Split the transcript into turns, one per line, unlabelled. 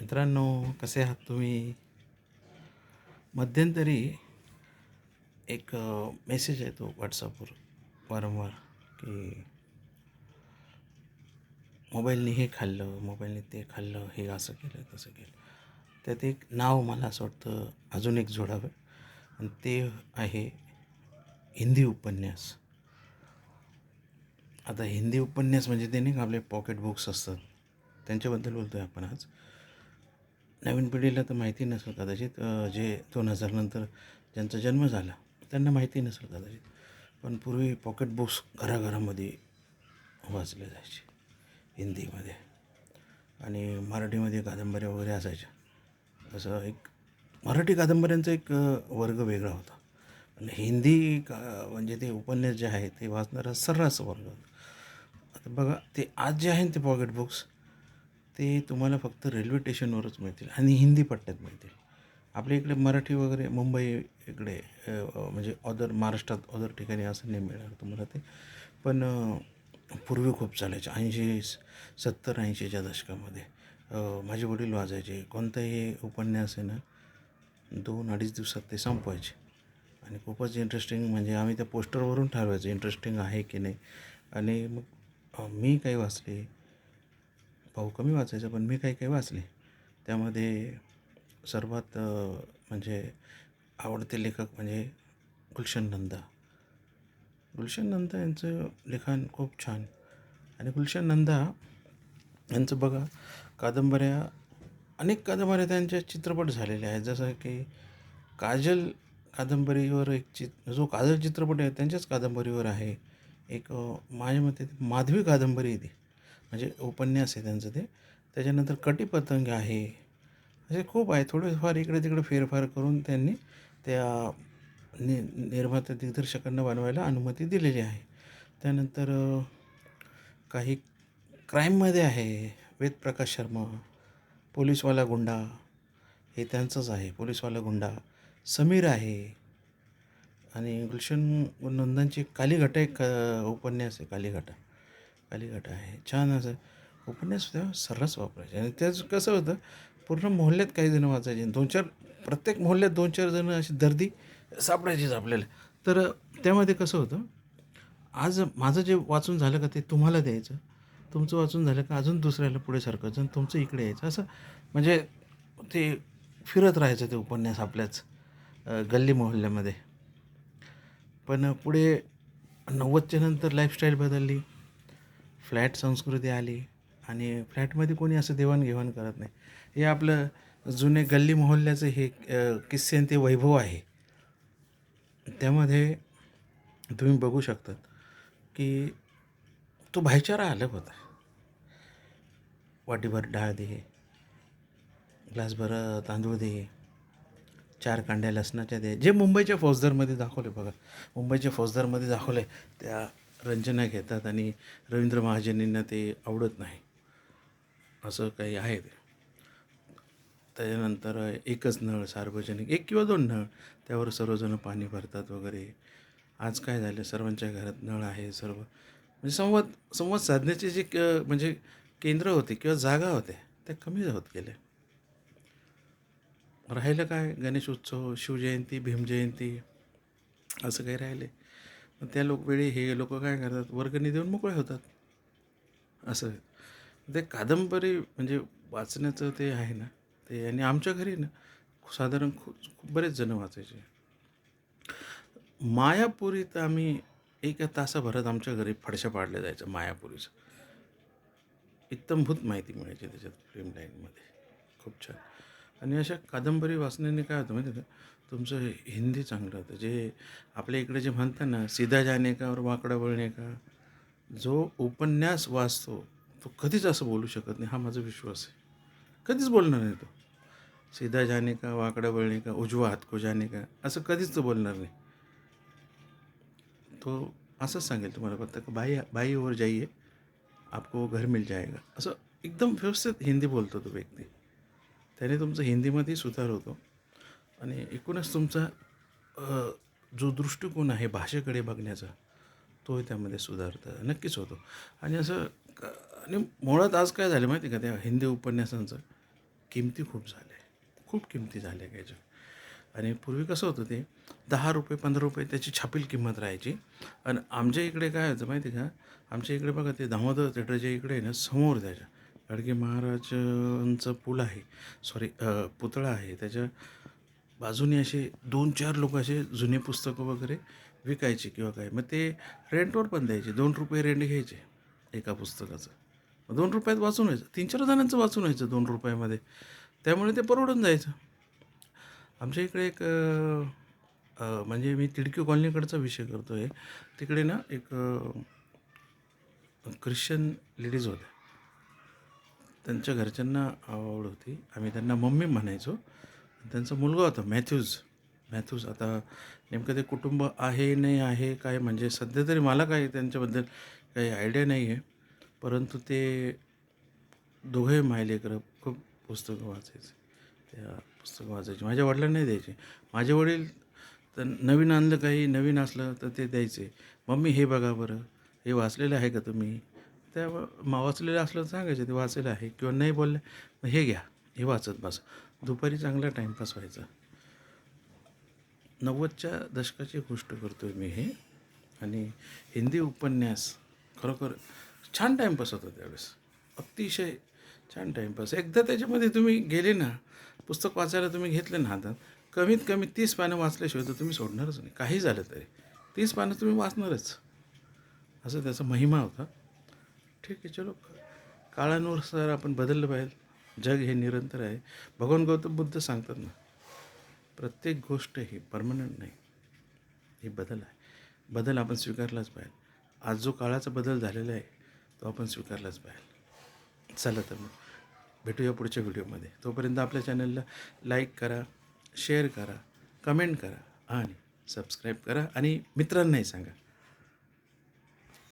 मित्रांनो कसे आहात तुम्ही? मध्यंतरी एक मेसेज येतो व्हॉट्सअपवर वारंवार की मोबाईलने हे खाल्लं मोबाईलने ते खाल्लं हे असं केलं तसं केलं. त्यात एक नाव मला असं वाटतं अजून एक जोडावं. आणि ते आहे हिंदी उपन्यास. आता हिंदी उपन्यास म्हणजे ते नाही का आपले पॉकेट बुक्स असतात. त्यांच्याबद्दल बोलतो आहे आपण आज. नवीन पिढीला तर माहिती नसेल कदाचित. जे दोन हजारनंतर ज्यांचा जन्म झाला त्यांना माहिती नसेल कदाचित. पण पूर्वी पॉकेट बुक्स घराघरामध्ये वाचले जायचे हिंदीमध्ये. आणि मराठीमध्ये कादंबऱ्या वगैरे असायच्या. असं एक मराठी कादंबऱ्यांचा एक वर्ग वेगळा होता. आणि हिंदी का म्हणजे ते उपन्यास जे आहे ते वाचणारा सर्रास वर्ग होता. आता बघा ते आज जे आहे ना ते पॉकेट बुक्स ते तुम्हाला फक्त रेल्वे स्टेशनवरच मिळतील आणि हिंदी पट्ट्यात मिळतील. आपल्या इकडे मराठी वगैरे मुंबई इकडे म्हणजे अदर महाराष्ट्रात अदर ठिकाणी असं नाही मिळणार तुम्हाला ते. पण पूर्वी खूप चालायचे. ऐंशी सत्तर ऐंशीच्या दशकामध्ये. माझे वडील वाजायचे. कोणताही उपन्यास आहे ना दोन अडीच दिवसात ते संपवायचे. आणि खूपच इंटरेस्टिंग म्हणजे आम्ही त्या पोस्टरवरून ठरवायचं इंटरेस्टिंग आहे की नाही. आणि मग मी काही वाचले. भाऊ कमी वाचायचं पण मी काही काही वाचले. त्यामध्ये सर्वात म्हणजे आवडते लेखक म्हणजे गुलशन नंदा. गुलशन नंदा यांचं लिखाण खूप छान. आणि गुलशन नंदा यांचं बघा कादंबऱ्या अनेक कादंबऱ्या त्यांच्या चित्रपट झालेले आहेत. जसं की काजल कादंबरीवर एक चित जो काजल चित्रपट आहे त्यांच्याच कादंबरीवर आहे. एक माझ्या मते माधवी कादंबरी आहे ती. म्हणजे उपन्यास आहे त्यांचं ते. त्याच्यानंतर कटीपतंग आहे. असे खूप आहे. थोडेफार इकडे तिकडे फेरफार करून त्यांनी त्या नि निर्मात्या दिग्दर्शकांना बनवायला अनुमती दिलेली आहे. त्यानंतर काही क्राईममध्ये आहे. वेद प्रकाश शर्मा पोलीसवाला गुंडा हे त्यांचंच आहे. पोलीसवाला गुंडा. समीर आहे. आणि गुलशन नंदांची कालीघटा एक उपन्यास आहे कालीघटा. कालीघटा आहे. छान असं उपन्यास त्या सर्रास वापरायचे. आणि त्याच कसं होतं पूर्ण मोहल्ल्यात काही जणं वाचायचे. दोन चार प्रत्येक मोहल्ल्यात दोन चार जणं अशी दर्दी सापडायचीच आपल्याला. तर त्यामध्ये कसं होतं आज माझं जे वाचून झालं का ते तुम्हाला द्यायचं. तुमचं वाचून झालं का अजून दुसऱ्याला पुढे सरकायचं आणि तुमचं इकडे यायचं. असं म्हणजे ते फिरत राहायचं ते उपन्यास आपल्याच गल्ली मोहल्ल्यामध्ये. पण पुढे नव्वदच्या नंतर लाईफस्टाईल बदलली. फ्लॅट संस्कृती आली आणि फ्लॅटमध्ये कोणी असं देवाणघेवाण करत नाही. हे आपलं जुने गल्ली मोहल्ल्याचं हे किस्से ते वैभव आहे. त्यामध्ये तुम्ही बघू शकतात की तो भाईचारा अलग होता. वाटीभर डाळ दे ग्लासभर तांदूळ दे चार कांड्या लसणाच्या दे. जे मुंबईच्या फौजदारमध्ये दाखवले बघा. मुंबईच्या फौजदारमध्ये दाखवले त्या रंजना घेतात आणि रवींद्र महाजनींना ते आवडत नाही. असं काही आहे ते. त्याच्यानंतर एकच नळ सार्वजनिक एक किंवा दोन नळ त्यावर सर्वजण पाणी भरतात वगैरे. आज काय झालं? सर्वांच्या घरात नळ आहे सर्व. म्हणजे संवाद संवाद साधण्याचे जे क म्हणजे केंद्र होते किंवा जागा होत्या त्या कमी होत गेल्या. राहिलं काय? गणेश उत्सव शिवजयंती भीमजयंती असं काही राहिले. त्या लोक वेळी हे लोक काय करतात? वर्गणी देऊन मोकळे होतात. असं. ते कादंबरी म्हणजे वाचण्याचं ते आहे ना. ते आणि आमच्या घरी ना साधारण खूप खूप बरेच जण वाचायचे. मायापुरी तर आम्ही एका तासाभरात आमच्या घरी फडशा पाडल्या जायचं मायापुरीचं. इत्तमभूत माहिती मिळायची त्याच्यात फिल्म लाईनमध्ये खूप छान. आणि अशा कादंबरी वाचण्याने काय होतं माहिती आहे का? तुमचं हिंदी चांगलं होतं. जे आपल्या इकडे जे म्हणतात ना सीधा जाणे का और वाकडा वळणे का? जो उपन्यास वाचतो तो कधीच असं बोलू शकत नाही. हा माझा विश्वास आहे. कधीच बोलणार नाही तो. सीधा जाणे का वाकडा वळणे का उजवा हात को जाने का असं कधीच तो बोलणार नाही. तो असंच सांगेल तुम्हाला फक्त का बाई बाई जाईये. आपको घर मिल जाएगा. असं एकदम व्यवस्थित हिंदी बोलतो तो व्यक्ती. त्याने तुमचं हिंदीमध्ये सुधार होतो. आणि एकूणच तुमचा जो दृष्टिकोन आहे भाषेकडे बघण्याचा तोही त्यामध्ये सुधारतं नक्कीच होतो. आणि असं आणि मुळात आज काय झालं माहिती आहे का? त्या हिंदी उपन्यासांचं किमती खूप झाल्या. खूप किमती झाल्या याच्या आणि पूर्वी कसं होतं ते दहा रुपये पंधरा रुपये त्याची छापील किंमत राहायची. आणि आमच्या इकडे काय होतं माहिती आहे का? आमच्या इकडे बघा ते दामोदर थिएटरच्या इकडे आहे ना समोर त्याच्या. गाडगे महाराजांचं पूल आहे. सॉरी पुतळा आहे. त्याच्या बाजूने असे दोन चार लोक असे जुने पुस्तकं वगैरे विकायचे किंवा काय. मग ते रेंटवर पण द्यायचे. दोन रुपये रेंट घ्यायचे एका पुस्तकाचं. मग दोन रुपयात वाचून व्हायचं. तीन चार जणांचं वाचून व्हायचं दोन रुपयामध्ये. त्यामुळे ते परवडून जायचं. आमच्या इकडे एक म्हणजे मी तिडकी कॉलनीकडचा विषय करतो आहे तिकडे ना एक ख्रिश्चन लेडीज होत्या. त्यांच्या घरच्यांना आवड होती. आम्ही त्यांना मम्मी म्हणायचो. त्यांचा मुलगा होता मॅथ्यूज. मॅथ्यूज आता नेमकं ते कुटुंब आहे नाही आहे काय म्हणजे सध्या तरी मला काय त्यांच्याबद्दल काही आयडिया नाही आहे परंतु ते दोघंही मायलेकरं खूप पुस्तकं वाचायचे. त्या पुस्तकं वाचायची. माझ्या वडिलांना नाही द्यायचे. माझे वडील तर नवीन आणलं काही नवीन असलं तर ते द्यायचे. मम्मी हे बघा बरं. हे वाचलेलं आहे का तुम्ही? त्या मा वाचलेलं असलं तर सांगायचं ते वाचलेलं आहे. किंवा नाही बोलले मग हे घ्या हे वाचत बस. दुपारी चांगला टाईमपास व्हायचा. नव्वदच्या दशकाची गोष्ट करतो आहे मी हे. आणि हिंदी उपन्यास खरोखर छान टाईमपास होता त्यावेळेस. अतिशय छान टाईमपास एकदा त्याच्यामध्ये तुम्ही गेले ना पुस्तक वाचायला तुम्ही घेतले ना हातात कमीत कमी तीस पानं वाचल्याशिवाय तर तुम्ही सोडणारच नाही. काही झालं तरी. तीस पानं तुम्ही वाचणारच. असं त्याचा महिमा होता. ठीक आहे चलो. काळानुसार आपण बदललं पाहिजे. जग हे निरंतर आहे. भगवान गौतम बुद्ध सांगतात ना प्रत्येक गोष्ट ही परमनंट नाही. ही बदल आहे. बदल आपण स्वीकारलाच पाहिजे. आज जो काळाचा बदल झालेला आहे तो आपण स्वीकारलाच पाहिजे. चला तर मग भेटूया पुढच्या व्हिडिओमध्ये. तोपर्यंत आपल्या चॅनलला लाईक करा शेअर करा कमेंट करा आणि सबस्क्राईब करा. आणि मित्रांनाही सांगा.